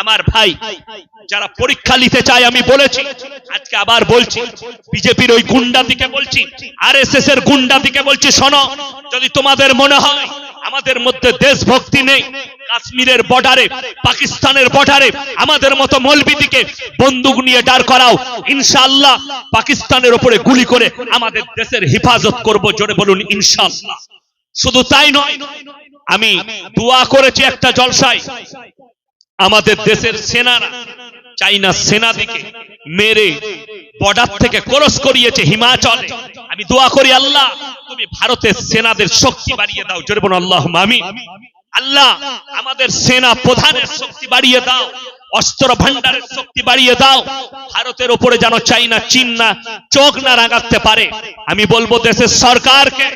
আমার ভাই যারা পরীক্ষা নিতে চায়, আমি বলেছি। আজকে আবার বলছি, বিজেপির ওই গুন্ডা দিকে বলছি আর এস এর গুন্ডা দিকে বলছি, শোনো, যদি তোমাদের মনে হয় আমাদের মধ্যে দেশভক্তি নেই, কাশ্মীরের বর্ডারে, পাকিস্তানের বর্ডারে, আমাদের মতো মলবিদিকে বন্দুক নিয়ে দাঁড় করাও, ইনশাআল্লাহ পাকিস্তানের ওপরে গুলি করে আমাদের দেশের হেফাজত করব, জোরে বলুন, ইনশাআল্লাহ। শুধু তাই নয়, আমি দোয়া করেছি একটা জলসায় আমাদের দেশের সেনারা চাইনা সেনা দিকে মেরে বর্ডার থেকে ক্রস করিয়েছে হিমাচলে। আমি দোয়া করি আল্লাহ, তুমি ভারতের সেনাদের শক্তি বাড়িয়ে দাও, জোরে আল্লাহ আমি আল্লাহ, আমাদের সেনা প্রধানের শক্তি বাড়িয়ে দাও, অস্ত্র ভান্ডারের শক্তি বাড়িয়ে দাও, ভারতের উপরে যেন চাইনা, চীন না, চোখ না রাগাতে পারে। আমি বলব দেশের সরকারকে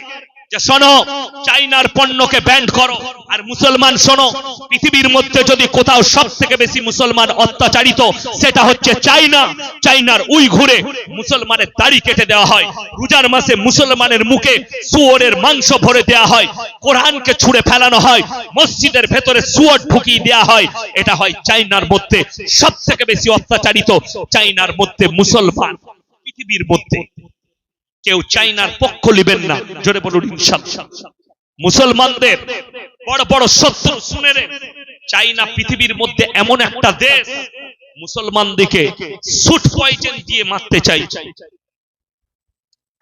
যে শোনো, চাইনার পণ্যকে ব্যান্ড করো। আর মুসলমান শোনো, পৃথিবীর মধ্যে যদি কোথাও সব থেকে বেশি মুসলমান অত্যাচারিত, সেটা হচ্ছে চাইনা। চাইনার উই ঘুরে মুসলমানের দাড়ি কেটে দেওয়া হয়। রোজার মাসে মুসলমানের মুখে শুয়োরের মাংস ভরে দেওয়া হয়। কোরআনকে ছুঁড়ে ফেলানো হয়। মসজিদের ভেতরে শুয়োর ঢুকিয়ে দেওয়া হয়। এটা হয় চাইনার মধ্যে সব থেকে বেশি অত্যাচারিত, চাইনার মধ্যে মুসলমান। পৃথিবীর মধ্যে কেউ চাইনার পক্ষ লিবেন না। জোরে বলুন ইনশাআল্লাহ মুসলমানদের বড় বড় শত্রু শুনে চাইনা পৃথিবীর মধ্যে এমন একটা দেশ মুসলমানদেরকে সুট পয়জন দিয়ে মারতে চাই।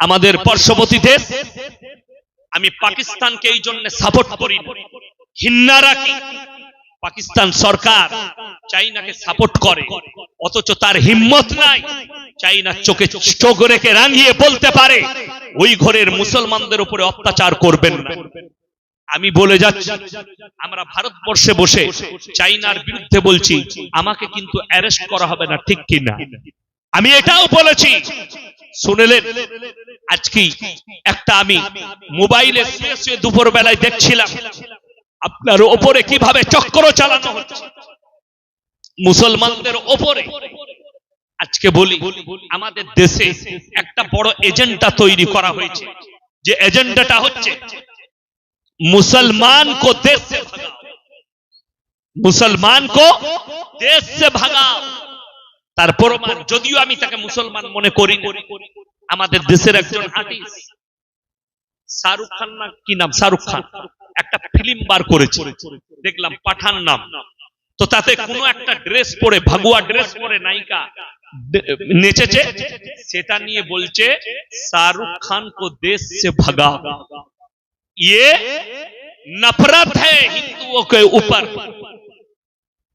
আমাদের পার্শ্ববর্তী দেশ, আমি পাকিস্তানকে এই জন্য সাপোর্ট করি। ঘৃণা রাখি পাকিস্তান সরকার চাইনাকে সাপোর্ট করে। অথচ তার হিম্মত নাই। চাইনা চোখে চোখ রেখে রাঙিয়ে বলতে পারে, ওই ঘরের মুসলমানদের উপরে অত্যাচার করবেন না। আমি বলে যাচ্ছি, আমরা ভারতবর্ষে বসে চাইনার বিরুদ্ধে বলছি, আমাকে কিন্তু অ্যারেস্ট করা হবে না, ঠিক কিনা? আমি এটাও বলেছি। শুনেলেন? আজকে একটা আমি মোবাইলে শুয়ে দুপুর বেলায় দেখছিলাম, আপনার ওপরে কীভাবে চক্র চালানো হচ্ছে। মুসলমানদের ওপরে আজকে বলি, আমাদের দেশে একটা বড় এজেন্ডা তৈরি করা হয়েছে। যে এজেন্ডাটা হচ্ছে মুসলমান কো দেশ সে মুসলমান কো দেশ সে ভাগা তারপর যদিও আমি তাকে মুসলমান মনে করি আমাদের দেশের একজন আর্টিস্ট, শাহরুখ খান না কি নাম? শাহরুখ খান। একটা ফিল্ম বার করেছে। দেখলাম পাঠান নাম। তো তাতে কোনো একটা ড্রেস পরে, ভাগুয়া ড্রেস পরে, নায়িকা নেচেছে সেটা নিয়ে বলছে, শাহরুখ খান কো দেশ সে ভাগা ইয়ে নফরত হ্যাঁ উপর।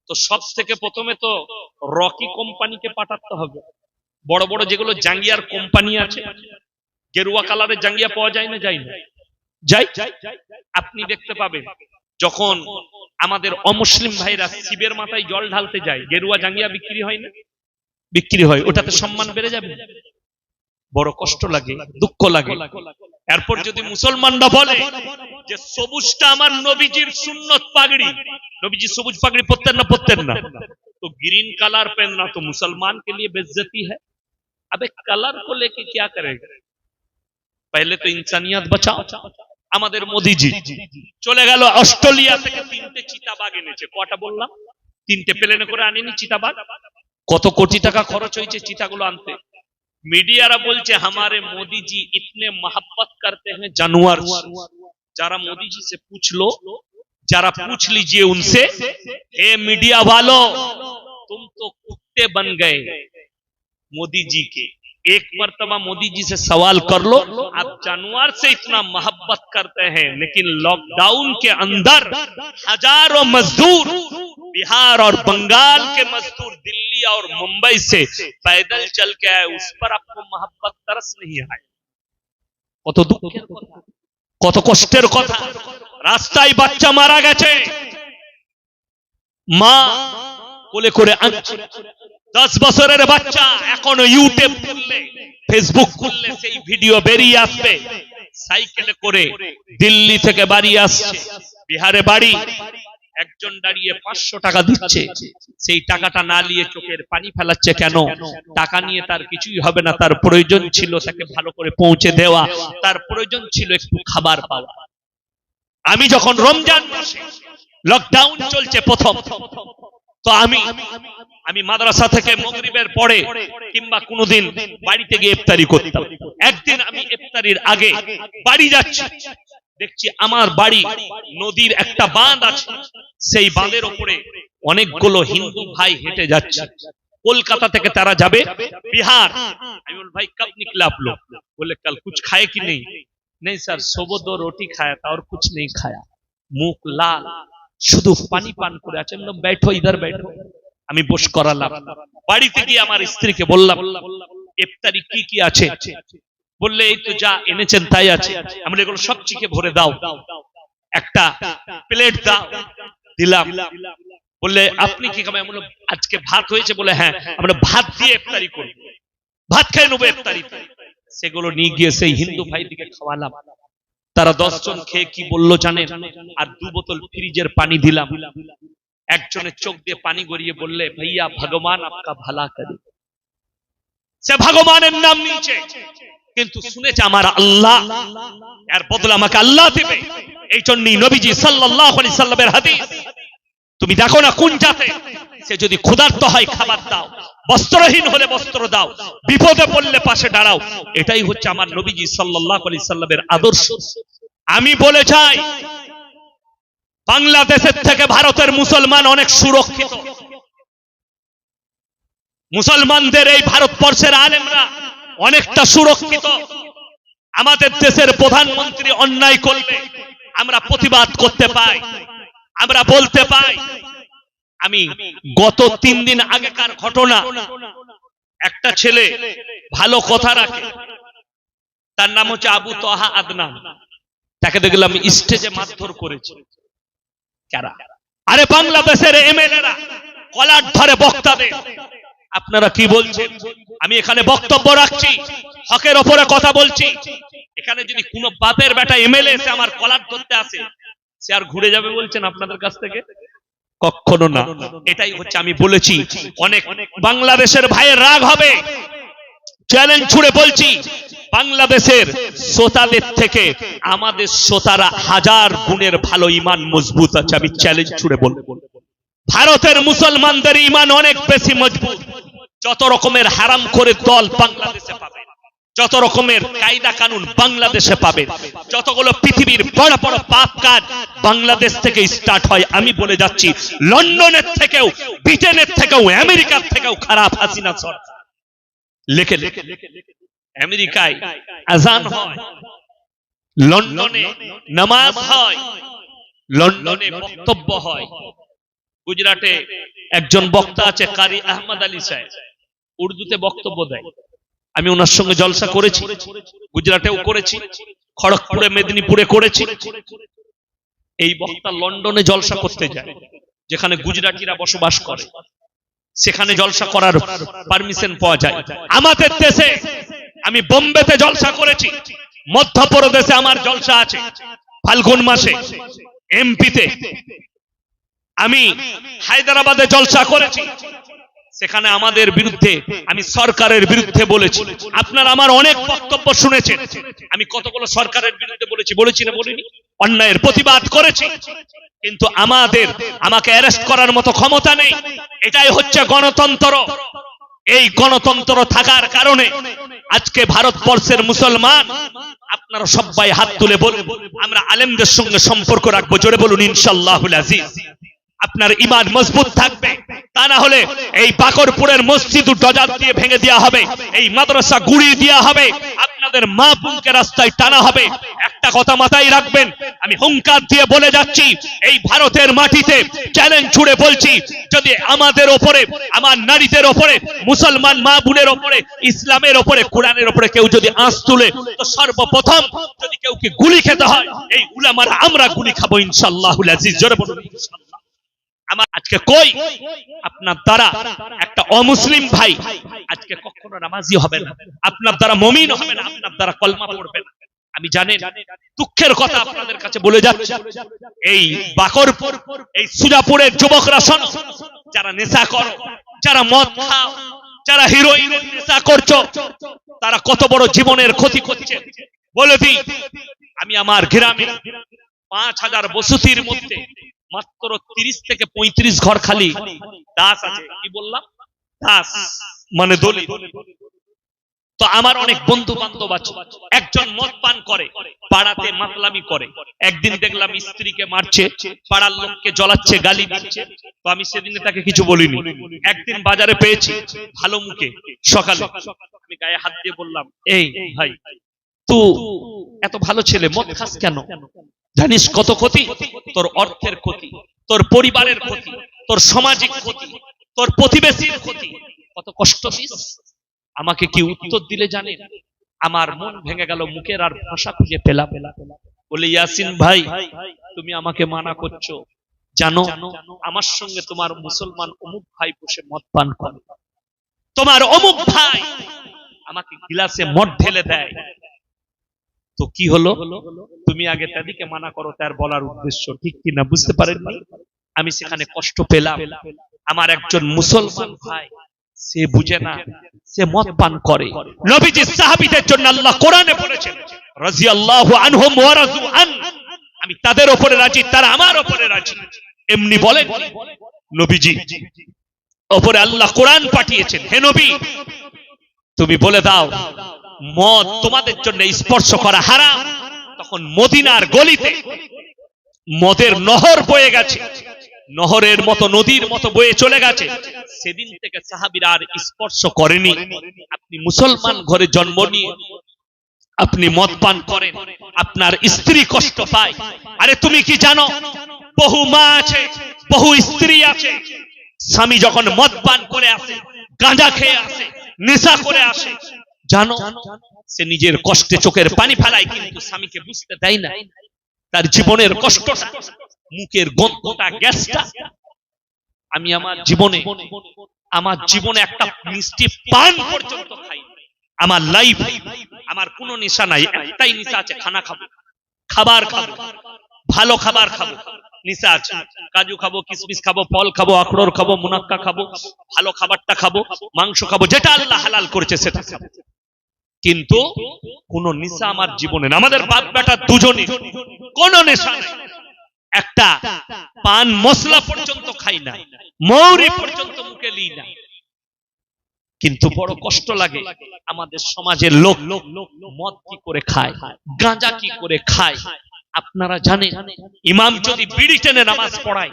তো সব থেকে প্রথমে তো রকি কোম্পানিকে পাঠাতে হবে। বড় বড় যেগুলো জাঙ্গিয়ার কোম্পানি আছে, গেরুয়া কালারের জাঙ্গিয়া পাওয়া যায় না যাই না? যাই আপনি দেখতে পাবেন, যখন আমাদের অমুসলিম ভাইরা শিবের মাথায় জল ঢালতে যায়, গেরুয়া জাঙ্গিয়া বিক্রি হয় না? বিক্রি হয় ওটাতে সম্মান বেড়ে যাবে বড় কষ্ট লাগে দুঃখ লাগে এরপর যদি মুসলমানরা বলে যে সবুজটা আমার নবীজির সুন্নত পাগড়ি নবীজি সবুজ পাগড়ি পরতেন না পরতেন না तो ग्रीन कलर पहनना तो मुसलमान के लिए बेइज्जती है अबे कलर को लेके क्या करेगा पहले तो इंसानियत बचाओ আমাদের মোদিজি চলে গেল অস্ট্রেলিয়া থেকে তিনটে চিতাবাঘ এনেছে কটা বললাম তিনটে প্লেনে করে আনেনি চিতাবাঘ কত कोटी টাকা খরচ হয়েছে चीता আনতে। মিডিয়ারা बोलते हमारे मोदी जी इतने महब्बत करते हैं जानवर जरा मोदी जी से पूछ लो जरा पूछ लीजिए उनसे हे मीडिया वालों तुम तो कुत्ते बन गए मोदी जी के एक मर्तबा मोदी जी से सवाल कर लो आप जानवर से इतना मोहब्बत करते हैं लेकिन लॉकडाउन के अंदर हजारों मजदूर बिहार और बंगाल के मजदूर दिल्ली और मुंबई से पैदल चल के आए उस पर आपको मोहब्बत तरस नहीं आए কত দুঃখের কথা কত কষ্টের কথা রাস্তায় বাচ্চা মারা গেছে মা কোলে করে আনছে দশ বছরের বাচ্চা এখনও ইউটিউব খুললে ফেসবুক খুললে সেই ভিডিও বেরিয়ে আসবে। সাইকেলে করে দিল্লি থেকে বাড়ি আসছে। বিহারে বাড়ি। একজন দাঁড়িয়ে পাঁচশো টাকা দিচ্ছে। সেই টাকাটা না নিয়ে চোখের পানি ফেলাচ্ছে কেন? টাকা নিয়ে তার কিছুই হবে না। তার প্রয়োজন ছিল তাকে ভালো করে পৌঁছে দেওয়া। তার প্রয়োজন ছিল একটু খাবার পাওয়া। আমি যখন রমজান মাসে লকডাউন চলছে প্রথম, তো আমি আমি মাদ্রাসা থেকে মগরিবের পরে কিংবা কোনোদিন বাড়িতে গিয়ে ইফতারি করতাম। একদিন আমি ইফতারির আগে বাড়ি যাচ্ছি। দেখছি আমার বাড়ি নদীর একটা বাঁধ আছে। সেই বাঁধের ওপরে অনেকগুলো হিন্দু ভাই হেঁটে যাচ্ছে। কলকাতা থেকে তারা যাবে বিহার। আমি বল ভাই কব নিকলে আপ বলে কাল কুছ খায় কি নেই? নেই স্যার সবদ রুটি খায়া তা আর কুছ নেই খায়া। মুখ লাল, শুধু পানি পান করে আছে। বললাম ইধার বৈঠো। আমি বস করালাম। বাড়িতে গিয়ে আমার স্ত্রীকে বললাম ইফতারি কি কি আছে? বললে, এই তো যা এনেছেন তাই আছে। আমরা এগুলো সব চিকে ভরে দাও। একটা প্লেট দাও দিলাম। বললে, আপনি কি খাবেন? আমি আজকে ভাত হয়েছে বলে হ্যাঁ আমরা ভাত দিয়ে ইফতারি করি ভাত খেয়ে নেব ইফতারি সেগুলো নিয়ে গিয়ে সেই হিন্দু ভাইদিকে খাওয়ালাম। তারা দশ জন খেয়ে কি বলল জানেন? আর দু বোতল ফ্রিজের পানি দিলাম। একজনের চোখ দিয়ে পানি গড়িয়ে বললে, ভাইয়া, ভগবান আপকা ভালা করে। সে ভগবানের নাম নিয়েছে। কিন্তু শুনেছে, আমার আল্লাহ এর বদলে আমাকে আল্লাহ দিবে। এই জন্যই নবীজি আলাইহি সাল্লামের হাদিস, তুমি দেখো না কোন জাতে? সে যদি ক্ষুধার্ত হয়, খাবার দাও। বস্ত্রহীন হলে বস্ত্র দাও। বিপদে পড়লে পাশে দাঁড়াও। এটাই হচ্ছে আমার নবীজি সাল্লাল্লাহু আলাইহি সাল্লামের আদর্শ। আমি বলে চাই বাংলাদেশের থেকে ভারতের মুসলমান অনেক সুরক্ষিত। মুসলমানদের এই ভারতবর্ষের আলেমরা অনেকটা সুরক্ষিত। আমাদের দেশের প্রধানমন্ত্রী অন্যায় করলে আমরা প্রতিবাদ করতে পাই, আমরা বলতে পাই। আমি গত তিন দিন আগেকার ঘটনা, একটা ছেলে ভালো কথা রাখে, তার নাম হচ্ছে আবু তহা আদনান। তাকে দেখলাম স্টেজে মারধর করেছে। কারা আরে বাংলাদেশের এমএলএরা কলার ধরে বক্তাদের আপনারা কি বলছেন? আমি এখানে বক্তব্য রাখছি, হকের ওপরে কথা বলছি। এখানে যদি কোনো বাপের বেটা এমএলএ এসে আমার কলার ধরতে আসে, সে আর ঘুরে যাবে বলছেন আপনাদের কাছ থেকে? কখনো না। এটাই হচ্ছে আমি বলেছি। অনেক বাংলাদেশের ভাইয়ের রাগ হবে। চ্যালেঞ্জ ছুড়ে বলছি। বাংলাদেশের শ্রোতাদের থেকে আমাদের শ্রোতারা হাজার গুণের ভালো ইমান মজবুত আছে, আমি চ্যালেঞ্জ ছুড়ে বলব। ভারতের মুসলমানদের ইমান অনেক বেশি মজবুত। যত রকমের হারাম করে দল বাংলাদেশে পাবে, যত রকমের কায়দা কানুন বাংলাদেশে পাবে, যতগুলো পৃথিবীর বড় বড় পাপ কাজ বাংলাদেশ থেকে স্টার্ট হয়, আমি বলে যাচ্ছি, লন্ডনের থেকেও, ব্রিটেনের থেকেও, আমেরিকার থেকেও খারাপ হাসিনা সরকার। লেখে লেখে লেখে লেখে। আমেরিকায় আজান হয়। লন্ডনে নামাজ হয়। লন্ডনে বক্তব্য হয়। গুজরাটে একজন বক্তা আছে কারি আহমদ আলী সাহেব। উর্দুতে বক্তব্য দেয়। আমি ওনার সঙ্গে জলসা করেছি। গুজরাটেও করেছি। খড়গপুরে মেদিনীপুরে করেছি। এই বক্তা লন্ডনে জলসা করতে যায়। যেখানে গুজরাটিরা বসবাস করে। সেখানে জলসা করার পারমিশন পাওয়া যায়। আমাদের দেশে আমি বোম্বেতে জলসা করেছি। মধ্যপ্রদেশে আমার জলসা আছে। ফাল্গুন মাসে, এমপিতে। আমি হায়দ্রাবাদে জলসা করেছি। সেখানে আমাদের বিরুদ্ধে, আমি সরকারের বিরুদ্ধে বলেছি। আপনার আমার অনেক বক্তব্য শুনেছেন। আমি কতগুলো সরকারের বিরুদ্ধে বলেছি বলেছি না বলিনি? অন্যায়ের প্রতিবাদ করেছি। কিন্তু আমাদের, আমাকে অ্যারেস্ট করার মতো ক্ষমতা নেই। এটাই হচ্ছে গণতন্ত্র। এই গণতন্ত্র থাকার কারণে আজকে ভারতবর্ষের মুসলমান, আপনারা সবাই হাত তুলে বলুন, আমরা আলেমদের সঙ্গে সম্পর্ক রাখব, জোরে বলুন ইনশাল্লাহ আপনার ইমান মজবুত থাকবে, তা না হলে এই পাকরপুরের মসজিদ ডজার দিয়ে ভেঙে দেওয়া হবে, এই মাদ্রাসা গুড়িয়ে দেওয়া হবে আপনাদের মা বোনকে রাস্তায় টানা হবে। একটা কথা মাথায় রাখবেন, আমি হুঙ্কার দিয়ে বলে যাচ্ছি, এই ভারতের মাটিতে চ্যালেঞ্জ ছুড়ে বলছি, যদি আমাদের ওপরে, আমার নারীদের ওপরে, মুসলমান মা বোনের ওপরে, ইসলামের ওপরে, কোরআনের ওপরে কেউ যদি আঁচ তুলে, তো সর্বপ্রথম যদি কেউ কি গুলি খেতে হয়, এই উলামারা আমরা গুলি খাব ইনশাল্লাহুল আজিজ। জোরে বলুন, ইনশাল্লাহ। আমার আজকে কই? আপনার দ্বারা একটা অমুসলিম ভাই আজকে কখনো নামাজি হবে না। আপনার দ্বারা মমিন হবে না আপনার দ্বারা কলমা পড়বে না। আমি জানেন দুঃখের কথা আপনাদের কাছে বলে যাচ্ছি। এই বাকরপুর এই সুজাপুরের যুবকরা শোনো যারা নেশা করো যারা মদ খাও যারা হিরোইন নেশা করছ তারা কত বড় জীবনের ক্ষতি করছে। বলে দিই আমি আমার গ্রামে পাঁচ হাজার বসতির মধ্যে মাত্র তিরিশ থেকে পঁয়ত্রিশ ঘর খালি। দাস আছে, কি বললাম? দাস মানে দলিত। তো আমার অনেক বন্ধু বান্ধব আছে, একজন মদ পান করে, পাড়াতে মাতলামি করে। একদিন দেখলাম স্ত্রীকে মারছে, পাড়ার লোককে জ্বলাচ্ছে, গালি দিচ্ছে। তো আমি সেদিনে তাকে কিছু বলিনি। একদিন বাজারে পেয়েছি, ভালো মুখে, সকালে। আমি গায়ে হাত দিয়ে বললাম, এই ভাই তো এত ভালো ছেলে, মদ খাস কেন? জানিস কত ক্ষতি? তোর অর্থের ক্ষতি, তোর পরিবারের ক্ষতি, তোর সামাজিক ক্ষতি, তোর প্রতিবেশীর ক্ষতি। কত কষ্ট আমাকে কি উত্তর দিলে জানেন আমার মন ভেঙে গেল মুখের আর ভাষা খুঁজে পেলা পেলা বলে, ইয়াসিন ভাই, তুমি আমাকে মানা করছ। জানো, আমার সঙ্গে তোমার মুসলমান অমুক ভাই বসে মদ পান করে। তোমার অমুক ভাই আমাকে গিলাসে মদ ঢেলে দেয়। তো কি হলো? তুমি আগে তাদিকে মানা করো, তার বলার উদ্দেশ্য ঠিক কিনা বুঝতে পারেননি? আমি সেখানে কষ্ট পেলাম। আমার একজন মুসলমান ভাই, সে বুঝে না, সে মদ পান করে। নবীজি সাহাবীদের জন্য আল্লাহ কোরআনে বলেছেন, রাদিয়াল্লাহু আনহুম ওয়া রাজু আন। আমি তাদের উপরে রাজি, তারা আমার উপরে রাজি। এমনি বলেন। নবীজি উপরে আল্লাহ কোরআন পাঠিয়েছেন। হে নবী, তুমি বলে দাও মদ তোমাদের জন্য স্পর্শ করা হারাম। তখন মদিনার গলিতে মদের নহর বয়ে গেছে। নহরের মতো নদীর মতো বয়ে চলে গেছে। সেদিন থেকে সাহাবিরা আর স্পর্শ করেনি। আপনি মুসলমান ঘরে জন্ম নিয়ে আপনি মদ পান করেন। আপনার স্ত্রী কষ্ট পায়। আরে তুমি কি জানো? বহু মা আছে, বহু স্ত্রী আছে। স্বামী যখন মদ পান করে আসে, গাঁজা খেয়ে আসে, নেশা করে আসে জানো, সে নিজের কষ্টে চোখের পানি ফেলায় কিন্তু স্বামীকে বুঝতে দেয় না। তার জীবনের কষ্টটা মুখের গন্ধটা, গ্যাসটা। আমি আমার জীবনে আমার জীবনে একটা মিষ্টি পান পর্যন্ত খাই আমার লাইফ আমার কোনো নেশা নাই, একটাই নেশা আছে, খানা খাব। খাবার খাব, ভালো খাবার খাব, নিশা আছে। কাজু খাব, কিসমিস খাব, ফল খাব আখরোর খাব, মুনাক্কা খাব, ভালো খাবারটা খাব, মাংস খাব, যেটা আল্লাহ হালাল করেছে সেটা খাব। কিন্তু কোন নেশা আমার জীবনে আমাদের বাপ বেটা দুজনই, কোন নেশা নেই। একটা পান মশলা পর্যন্ত খাই না, মৌরি পর্যন্ত মুখে লিই না। কিন্তু বড় কষ্ট লাগে আমাদের সমাজের লোক মদ কি করে খায়, গাঁজা কি করে খায়। আপনারা জানেন, ইমাম যদি বিড়ি টেনে নামাজ পড়ায়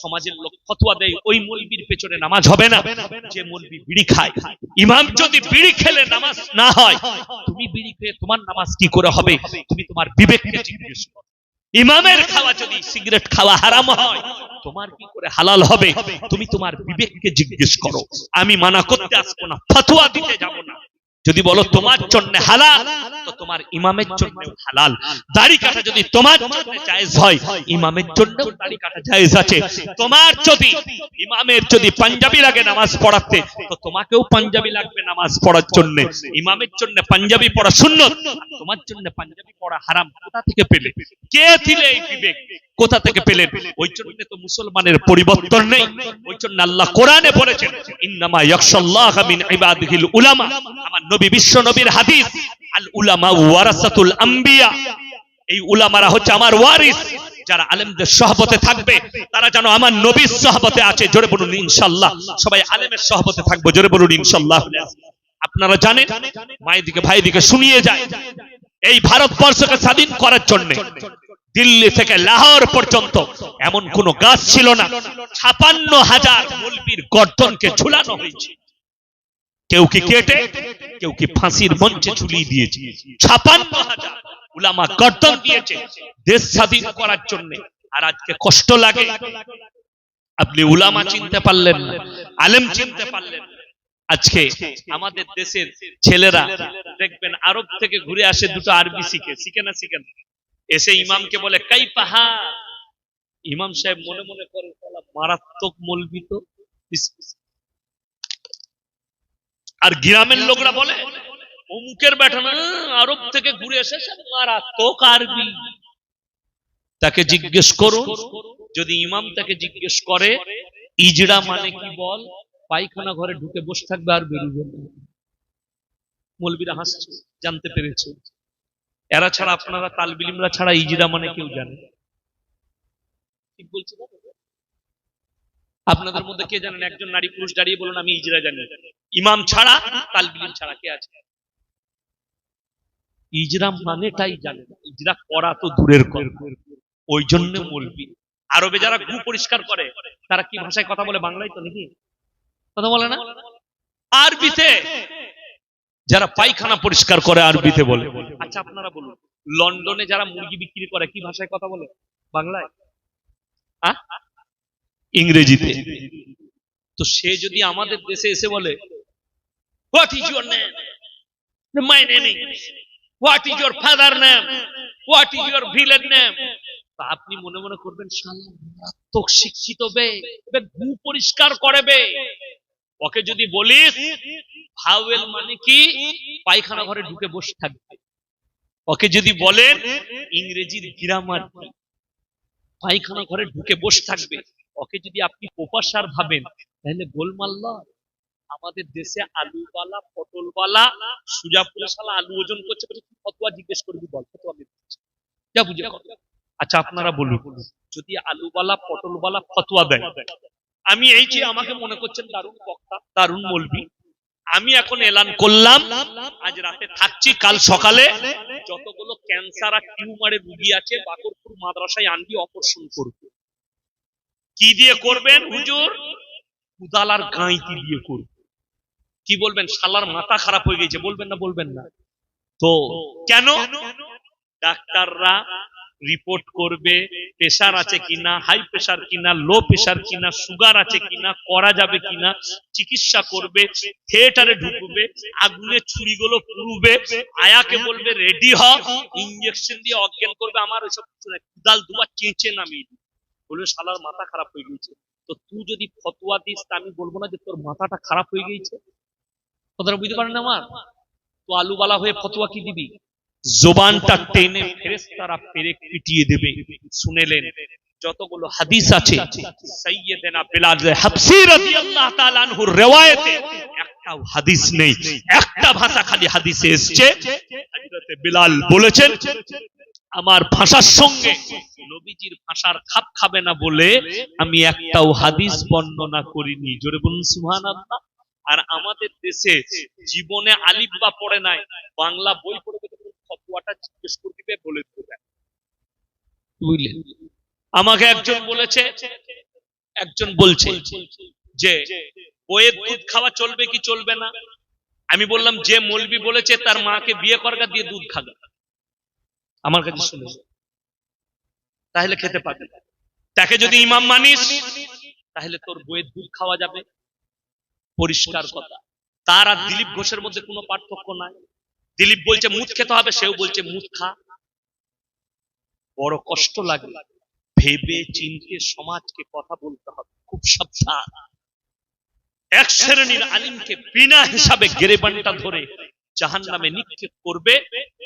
সমাজের লোক ফতোয়া দেয়, ওই মলবির পেছনে নামাজ হবে না। যে মলবি বিড়ি খায়, ইমাম যদি বিড়ি খেলে নামাজ না হয়, তুমি বিড়ি খেয়ে তোমার নামাজ কি করে হবে? তুমি তোমার বিবেককে জিজ্ঞেস করো। ইমামের খাওয়া যদি সিগারেট খাওয়া হারাম হয়, তোমার কি করে হালাল হবে? তুমি তোমার বিবেককে জিজ্ঞেস করো। আমি মানা করতে আসব না, ফতোয়া দিতে যাব না। যদি বলো তোমার জন্য হালাল, তো তোমার ইমামের জন্য হালাল। দাড়ি কাটা যদি তোমার জন্য জায়েজ হয়, ইমামের জন্য দাড়ি কাটা জায়েজ আছে। তোমার যদি ইমামের যদি পাঞ্জাবি লাগে নামাজ পড়াতে, তো তোমাকেও পাঞ্জাবি লাগবে নামাজ পড়ার জন্য। ইমামের জন্য পাঞ্জাবি পড়া সুন্নত, তোমার জন্য পাঞ্জাবি পড়া হারাম কোথা থেকে পেলে? কে দিলে এই বিবেক? কোথা থেকে পেলেন? ওই জন্য তো মুসলমানের পরিবর্তন নেই। ওই জন্য আল্লাহ কোরআনে বলেছেন, ইন্নামা ইয়াখশাল্লাহ মিন ইবাদিহিল উলামা। আমার নবী, বিশ্ব নবীর হাদিস, আল উলামা ওয়ারাসাতুল আম্বিয়া। এই উলামারা হচ্ছে আমার ওয়ারিস, যারা আলেমদের সহবতে থাকবে। তারা যেন আমার নবীর সহবতে আছে, জোরে বলুন ইনশাল্লাহ। সবাই আলেমের সহবতে থাকব, জোরে বলুন ইনশাল্লাহ। আপনারা জানেন মায়ের ভাই দিকে শুনিয়ে যায়, এই ভারতবর্ষকে স্বাধীন করার জন্য দিল্লি থেকে লাহোর পর্যন্ত এমন কোন গাছ ছিল না। ছাপান্ন হাজার মলবির গর্দনকে ঝুলানো হয়েছে। কেউ কি কেটে কেউ কি ফাঁসির মঞ্চে ঝুলিয়ে দিয়েছে। ছাপান্ন হাজার উলামা গর্দন দিয়েছে দেশ স্বাধীন করার জন্য। আর আজকে কষ্ট লাগে। আপনি উলামা চিনতে পারলেন না, আলেম চিনতে পারলেন। আজকে আমাদের দেশের ছেলেরা দেখবেন আরব থেকে ঘুরে আসে দুটো আরবি শিখে শিখে না শিখে না। এসে ইমামকে বলে কাই পাহা ইমাম সাহেব মনে মনে করে মারাত্মক মলবি তো। ইস- আর গ্রামের লোকরা বলে, অমুকের বেটা না, আরব থেকে ঘুরে এসে সে মারাত্মক আরবি। তাকে জিজ্ঞেস করো যদি ইমাম তাকে জিজ্ঞেস করে ইজড়া মানে কি বল? পায়খানা ঘরে ঢুকে বসে থাকবে আর বেরোবে মলবিরা হাসছে, জানতে পেরেছে। এরা ছাড়া আপনারা তালবিলিমরা ছাড়া ইজরা মানে কেউ জানে ঠিক বলছি? আপনাদের মধ্যে কে জানেন? একজন নারী পুরুষ দাঁড়িয়ে বলুন, আমি ইজরা জানি। ইমাম ছাড়া, তালবিল ছাড়া কে আছে? ইজরা মানেটাই জানে ইজরা করা তো দূরের ওই জন্য বলবি আরবে যারা গু পরিষ্কার করে, তারা কি ভাষায় কথা বলে বাংলায় তো নাকি? কথা বলে না? আরবিতে। যারা পায়খানা পরিষ্কার করে আরবিতে বলে। আচ্ছা আপনারা বলুন, লন্ডনে যারা মুরগি বিক্রি করে, কি ভাষায় কথা বলে? বাংলায়? আহ? ইংরেজিতে। তো সে যদি আমাদের দেশে এসে বলে আপনি মনে মনে করবেন শিক্ষিত পরিষ্কার করে বে। ওকে যদি বলিস, ভাওয়েল মানে কি? পায়খানা ঘরে ঢুকে বসে থাকবে। ওকে যদি বলেন, ইংরেজির গ্রামার পায়খানা ঘরে ঢুকে বসে থাকবে। ওকে যদি আপনি প্রপাসার ভাবেন, তাহলে গোলমাল নয় আমাদের দেশে আলুওয়ালা, পটলওয়ালা সুজাপুরে শালা আলু ওজন করছে ফতোয়া জিজ্ঞেস করবি বল, ফতোয়া যা বুঝে আচ্ছা আপনারা বলুন, যদি আলুওয়ালা, পটলওয়ালা ফতোয়া দেয়, আমি এই যে আমাকে মনে করছেন দারুণ বক্তা, দারুণ বলবি আমি এখন এলান করলাম, আজ রাতে থাকছি, কাল সকালে যতগুলো ক্যান্সার আর টিউমারের রুগী আছে বাকরপুর মাদ্রাসায় আনবি অপারেশন করবে। কি দিয়ে করবেন, হুজুর? কুদাল আর গাঁইতি দিয়ে করবে কি বলবেন? শালার মাথা খারাপ হয়ে গেছে, বলবেন না বলবেন না। তো কেন? ডাক্তাররা রিপোর্ট করবে প্রেশার আছে কিনা হাই প্রেশার কিনা লো প্রেশার কিনা সুগার আছে কিনা, করা যাবে কিনা, চিকিৎসা করবে থিয়েটারে ঢুকবে, আগুনে ছুরিগুলো পুরবে আয়াকে বলবে রেডি হ ইঞ্জেকশন দিয়ে অজ্ঞান করবে, আমার ওইসব কিছু না কুদাল দুবার চেঁচে নামিয়ে দিবে। বলবে শালার মাথা খারাপ হয়ে গেছে তো তুই যদি ফতোয়া দিস, তা আমি বলব না যে তোর মাথাটা খারাপ হয়ে গেছে কথাটা বুঝতে পারেন আমার? তো আলুবালা হয়ে ফতোয়া কি দিবি? জোবানটা টেনে ফেরেশতারা পেরেক পিটিয়ে দেবে। শুনেলেন, যতগুলো হাদিস আছে, সাইয়েদেনা বেলাল হাবসি রাদিয়াল্লাহু তাআলা আনহুর riwayate একটাও হাদিস নেই। একটা ভাষা খালি হাদিসে এসেছে। হযরতে বিলাল বলেছেন, আমার ভাষার সঙ্গে নবীজির ভাষার খাপ খাবে না বলে আমি একটাও হাদিস বর্ণনা করিনি। জোরে বলুন সুবহানাল্লাহ। আর আমাদের দেশে জীবনে আলিফ বা পড়ে নাই বাংলা বই পড়বে ফতোয়াটা জিজ্ঞেস করে দিবে বলে দেবে। বুঝলেন? আমাকে একজন বলেছে একজন বলছে যে বইয়ের দুধ খাওয়া চলবে কি চলবে না? আমি বললাম যে মলবি বলেছে তার মাকে বিয়ে করগা দিয়ে দুধ খাবে আমার কাছে শুনে তাহলে খেতে পারবে তাকে যদি ইমাম মানিস, তাহলে তোর বইয়ের দুধ খাওয়া যাবে। পরিষ্কার কথা। তার আর দিলীপ ঘোষের মধ্যে কোনো পার্থক্য নাই। দিলীপ বলছে মুখ খেতে হবে সেও বলছে মুখ খা। বড় কষ্ট লাগে। ভেবে চিনতে সমাজকে কথা বলতে হবে। খুব সাবধান। এক শ্রেণির আলিমকে বিনা হিসাবে গেরেবানটা ধরে জাহান নামে নিক্ষেপ করবে,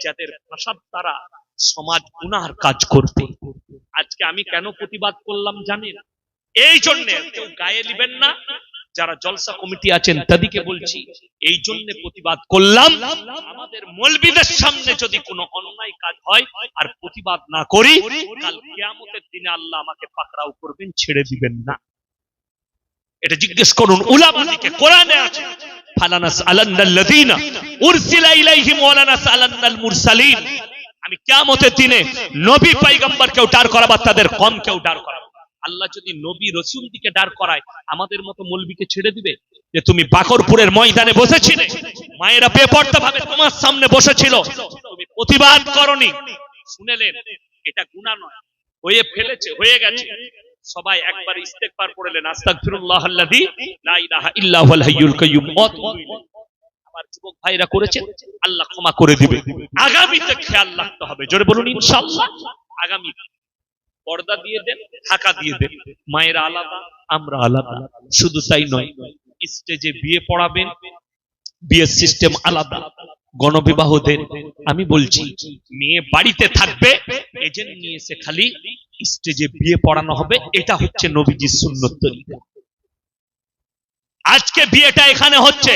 যাদের ভাষার দ্বারা সমাজ গুনার কাজ করবে। আজকে আমি কেন প্রতিবাদ করলাম জানেন? এই জন্য। কেউ গায়ে নিবেন না। যারা জলসা কমিটি আছেন তাদেরকে বলছি এই জন্য প্রতিবাদ করলাম। আমাদের মলবিদের সামনে যদি কোনো অন্যায় কাজ হয় আর প্রতিবাদ না করি কাল কিয়ামতের দিনে আল্লাহ আমাকে পাকড়াও করবেন ছেড়ে দিবেন না। এটা জিজ্ঞেস করুন উলামাদিকে কোরআনে আছে ফালানাস আলান্নাল্লাযীনা উরসিলা ইলাইহিম ওয়ালানাস আলান্নাল মুরসালিন। আমি কিয়ামতের দিনে নবী পয়গম্বরকেও ডার করাবো আর তাদের কমকেও ডার করাবো। আল্লাহ যদি নবী রসুল দিকে ডার করায়, আমাদের মতো মলবিকে ছেড়ে দিবে? যে তুমি বাকরপুরের ময়দানে বসেছিলে, মায়েরা বেপর্দা ভাবে তোমার সামনে বসেছিল, তুমি প্রতিবাদ করনি। শুনেলেন, এটা গুনাহ নয়, হয়ে ফেলেছে, হয়ে গেছে। সবাই একবার ইস্তেগফার পড়লেন, আস্তাগফিরুল্লাহ আল্লাযী লা ইলাহা ইল্লা হুয়াল হাইয়ুল কাইয়্যুম। আমার যুবক ভাইরা করেছেন আল্লাহ ক্ষমা করে দিবে। আগামীতে খেয়াল রাখতে হবে। জোরে বলুন, ইনশাআল্লাহ। আগামী পর্দা দিয়ে দেন, ঢাকা দিয়ে দেন। মায়েরা আলাদা, আমরা আলাদা। শুধু তাই নয়, স্টেজে বিয়ে পড়াবেন, বিয়ের সিস্টেম আলাদা। গণবিবাহ দেন। আমি বলছি, মেয়ে বাড়িতে থাকবে, এজেন্ট নিয়ে এসে খালি স্টেজে বিয়ে পড়ানো হবে। এটা হচ্ছে নবীজির সুন্নত। তরিকা আজকে বিয়েটা এখানে হচ্ছে।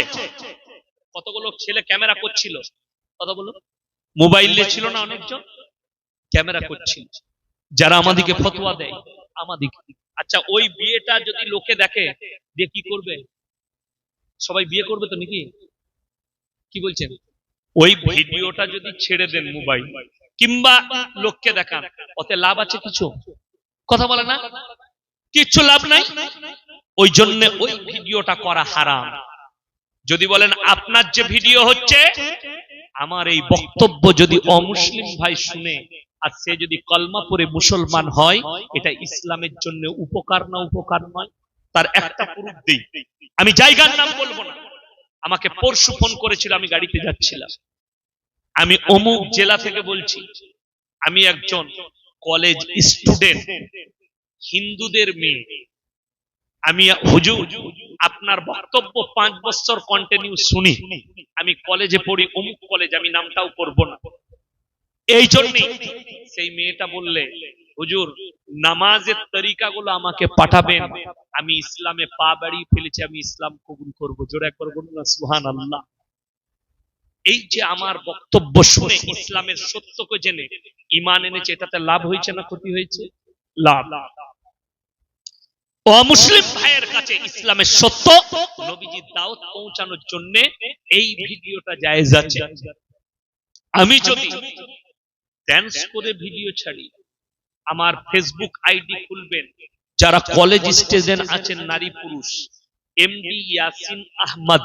কতগুলো ছেলে ক্যামেরা করছিল? কতগুলো মোবাইল ছিল না অনেকজন? ক্যামেরা করছিল। যারা আমাদেরকে ফতোয়া দেয়। আমাদেরকে আচ্ছা ওই বিয়েটা যদি লোকে দেখে দিয়ে কি করবে? সবাই বিয়ে করবে তো নাকি? কি বলছেন? ওই ভিডিওটা যদি ছেড়ে দেন মোবাইল কিংবা লোককে দেখান ওতে লাভ আছে কিছু? কথা বলে না? কিচ্ছু লাভ নাই? ওই জন্য ওই ভিডিওটা করা হারাম। যদি বলেন আপনার যে ভিডিও হচ্ছে আমার এই বক্তব্য যদি অমুসলিম ভাই শুনে আর সে যদি কলমা পরে মুসলমান হয় এটা ইসলামের জন্য উপকার না উপকার নয়? তার একটা প্রুফ দেই। আমি জায়গার নাম বলব না। আমাকে পরশু ফোন করেছিল আমি গাড়িতে যাচ্ছিলাম। আমি অমুক জেলা থেকে বলছি আমি একজন কলেজ স্টুডেন্ট হিন্দুদের মেয়ে। আমি হুজুর, আপনার বক্তব্য পাঁচ বছর কন্টিনিউ শুনি। আমি কলেজে পড়ি, অমুক কলেজ আমি নামটাও করব না। এই জন্যই সেই মেয়েটা বললে, হুজুর, নামাজের তরিকাগুলো আমাকে পাঠাবেন। আমি ইসলামে পা বাড়িয়ে ফেলেছি, আমি ইসলাম কবুল করব। জোরে একবার বলুন না সুহান আল্লাহ এই যে আমার বক্তব্য শুনে ইসলামের সত্যকে জেনে ইমান এনেছে, এটাতে লাভ হয়েছে না ক্ষতি হয়েছে? লাভ। অমুসলিম ভাইয়ের কাছে ইসলামের সত্য, নবীজির দাওয়াত পৌঁছানোর জন্য এই ভিডিওটা জায়েজ আছে। আমি যদি ড্যান্স করে ভিডিও ছাড়ি, আমার ফেসবুক আইডি খুলবেন, যারা কলেজ আছেন নারী পুরুষ এমডি ইয়াসিন আহমদ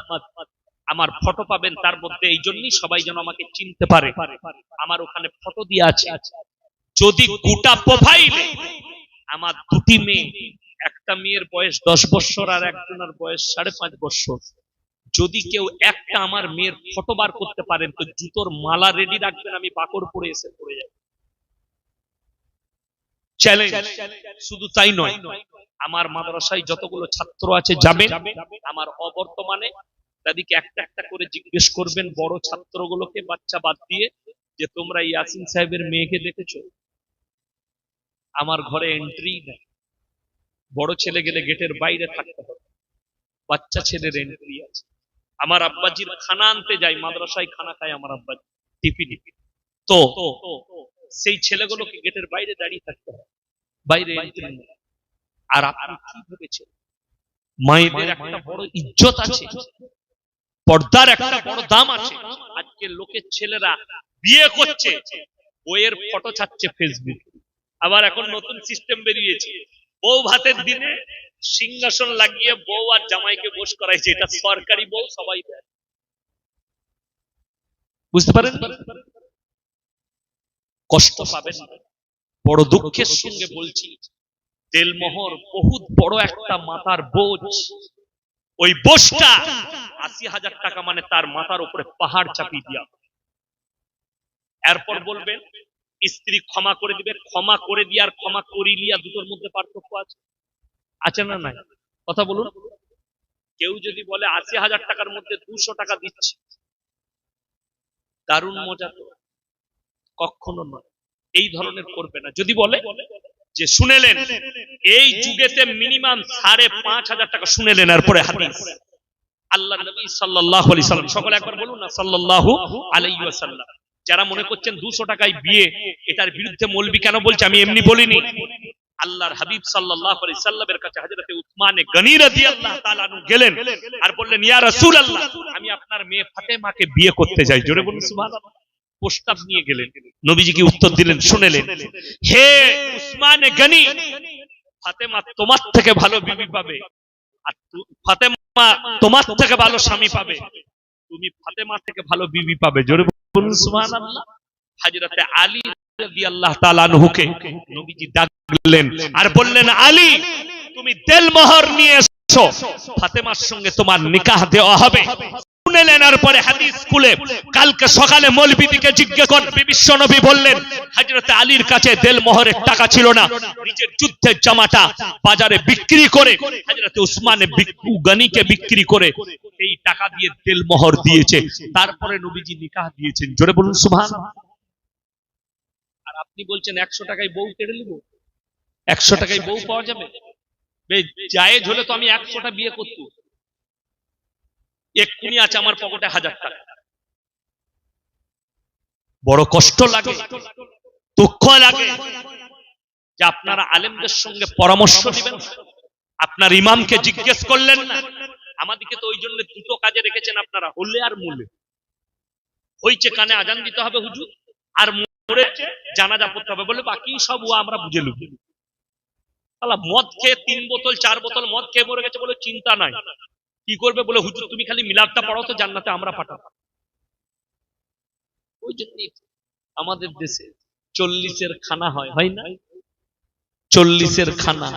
আমার ফটো পাবেন তার মধ্যে, এই জন্যই সবাই যেন আমাকে চিনতে পারে। আমার ওখানে ফটো দিয়ে আছে। যদি গোটা প্রোফাইলে আমার দুটি মেয়ে একটা মেয়ের বয়স দশ বছর আর একজনের বয়স সাড়ে পাঁচ বছর। যদি কেউ একটা আমার মেয়ের ফটো বার করতে পারেন, তো জুতোর মালা রেডি রাখবেন, আমি বাকর পরে এসে পড়ে যাব। চ্যালেঞ্জ শুধু তাই নয়, আমার মাদ্রাসায় যতগুলো ছাত্র আছে যাবেন আমার অবর্তমানে তাদেরকে একটা একটা করে জিজ্ঞেস করবেন বড় ছাত্রগুলোকে, বাচ্চা বাদ দিয়ে, যে তোমরা ইয়াসিন সাহেবের মেয়েকে দেখেছ? আমার ঘরে এন্ট্রি নেই। বড় ছেলে গেলে গেটের বাইরে থাকতে হবে। বাচ্চা ছেলের এন্ট্রি আছে। আমার আব্বাজির খানা আনতে যাই, মাদ্রাসায় খানা খায় আমার আব্বাজি। টিফিন। তো, সেই ছেলেগুলোকে গেটের বাইরে দাঁড়িয়ে থাকতে হয়। বাইরে আর আপনি কি ভেবেছেন? মায়েদের একটা বড় ইজ্জত আছে। পর্দার একটা বড় দাম আছে। আজকে লোকের ছেলেরা বিয়ে করছে। বইয়ের ফটো ছাড়ছে ফেসবুক আবার এখন নতুন সিস্টেম বেরিয়েছে। বউ ভাতের দিনে সিংহাসন লাগিয়ে বউ আর জামাইকে বস করাইছে, এটা সরকারি বউ, সবাই দেয়। বুঝতে পারেন? কষ্ট পাবেন। বড় দুঃখের সঙ্গে বলছি তেলমোহর বহুত বড় একটা মাথার বোঝ। ওই বোঝটা আশি হাজার টাকা মানে তার মাথার উপরে পাহাড় চাপিয়ে দিয়া। এরপর বলবেন স্ত্রী ক্ষমা করে দিবে, ক্ষমা করে দিয়ে আর ক্ষমা করিলিয়া দুটোর মধ্যে পার্থক্য আছে? আছে না নাই? কথা বলুন। কেউ যদি বলে আশি হাজার টাকার মধ্যে দুশো টাকা দিচ্ছে, দারুণ মজা তো। কখনো নয়। এই ধরনের করবে না। যদি বলে যে শুনেলেন, এই যুগেতে মিনিমাম সাড়ে পাঁচ হাজার টাকা শুনেলেন, এরপরে হাদিস। আল্লাহ নবী সাল্লাল্লাহু আলাইহি সাল্লাম, সকলে একবার বলুন না, সাল্লাল্লাহু আলাইহি ওয়াসাল্লাম। যারা মনে করছেন দুশো টাকায় বিয়ে, এটার বিরুদ্ধে মৌলবি কেন বলছে আমি এমনি বলিনি। আল্লাহর হাবিব সাল্লাল্লাহু কাছে হযরতে উসমানে গনি রাদিয়াল্লাহু গেলেন আর বললেন, ইয়া রাসূলুল্লাহ, আমি আপনার মেয়ে ফাতেমাকে বিয়ে করতে চাই। জোরে বলুন, সুবহানাল্লাহ। প্রস্তাব নিয়ে গেলেন। নবীজি কি উত্তর দিলেন, শুনেলেন, হে উসমানে গনি, ফাতেমা তোমার থেকে ভালো বিবি পাবে আর ফাতেমা তোমার থেকে ভালো স্বামী পাবে। তুমি ফাতেমা থেকে ভালো বিবি পাবে। জোরে বলুন আলী রাদিয়াল্লাহু তাআলা আনহুকে নবীজি ডাকলেন আর বললেন, আলী, তুমি তেল মোহর নিয়ে এসছো ফাতেমার সঙ্গে তোমার নিকাহ দেওয়া হবে। শুনেলেন আর পরে হাদিস খুলে। কালকে সকালে মৌলবিদিকে জিজ্ঞেস করবে বিশ্ব বললেন হযরতে আলীর কাছে তেলমোহরের টাকা ছিল না নিজের যুদ্ধের জামাটা বাজারে বিক্রি করে হযরতে উসমানে গনিকে বিক্রি করে এই টাকা দিয়ে তেলমোহর দিয়েছে। তারপরে নবীজি নিকাহ দিয়েছেন। জোরে বলুন সুবহানাল্লাহ আর আপনি বলছেন একশো টাকায় বউ কেড়ে নেব? একশো টাকায় বউ পাওয়া যাবে? জায়েজ হলে তো আমি একশোটা বিয়ে করতো এক্ষুনি আছে আমার পকেটে হাজার টাকা। বড় কষ্ট লাগে, দুঃখ লাগে যে আপনারা আলেমদের সঙ্গে পরামর্শ দিবেন, আপনার ইমামকে জিজ্ঞেস করলেন না। আমাদেরকে তো ওই জন্য দুটো কাজে রেখেছেন আপনারা, হলে আর মূলে। হইছে কানে আজান দিতে হবে হুজুর, আর মরেছে জানাজা পড়তে হবে, বলে বাকি সব ও আমরা বুঝে শালা মদ খেয়ে তিন বোতল, চার বোতল মদ খেয়ে মরে গেছে বলে চিন্তা নাই। কি করবে বলে হুজুর, তুমি খালি মিলাদটা পড়াও তো জান্নাতে আমরা পাঠাবো। ওই জন্যই আমাদের দেশে চল্লিশের খানা হয় হয় না? চল্লিশের খানা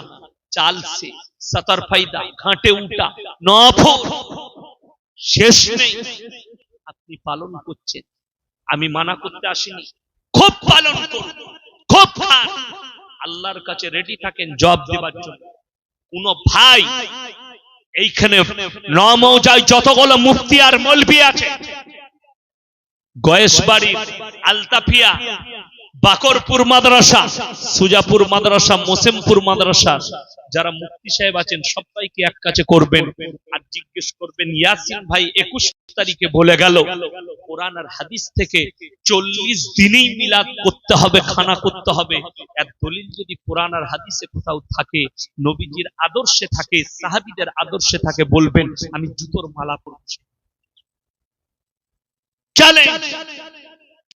চালসে সতর ফাইদা, ঘাটে উঠা নফর শেষ নেই। আপনি পালন করছেন। আমি মানা করতে আসিনি। খুব পালন করুন, খুব আল্লাহর কাছে রেডি থাকেন জব দেবার জন্য। কোন ভাই এইখানে নমৌজায় যতগুলো মুফতি আর মলবি আছে। গয়েশবাড়ি আলতাফিয়া বাকরপুর মাদ্রাসা সুজাপুর মাদ্রাসা মোসেমপুর মাদ্রাসা যারা মুফতি সাহেব আছেন সবাইকে এক কাছে করবেন আর জিজ্ঞেস করবেন ইয়াসিন ভাই একুশ তারিখে বলে গেল কোরআন আর হাদিস থেকে চল্লিশ দিনেই মিলাদ করতে হবে খানা করতে হবে। এক দলিল যদি কোরআন আর হাদিসে কোথাও থাকে নবীজির আদর্শে থাকে সাহাবিদের আদর্শে থাকে বলবেন আমি জুতোর মালা পরছি। চ্যালেঞ্জ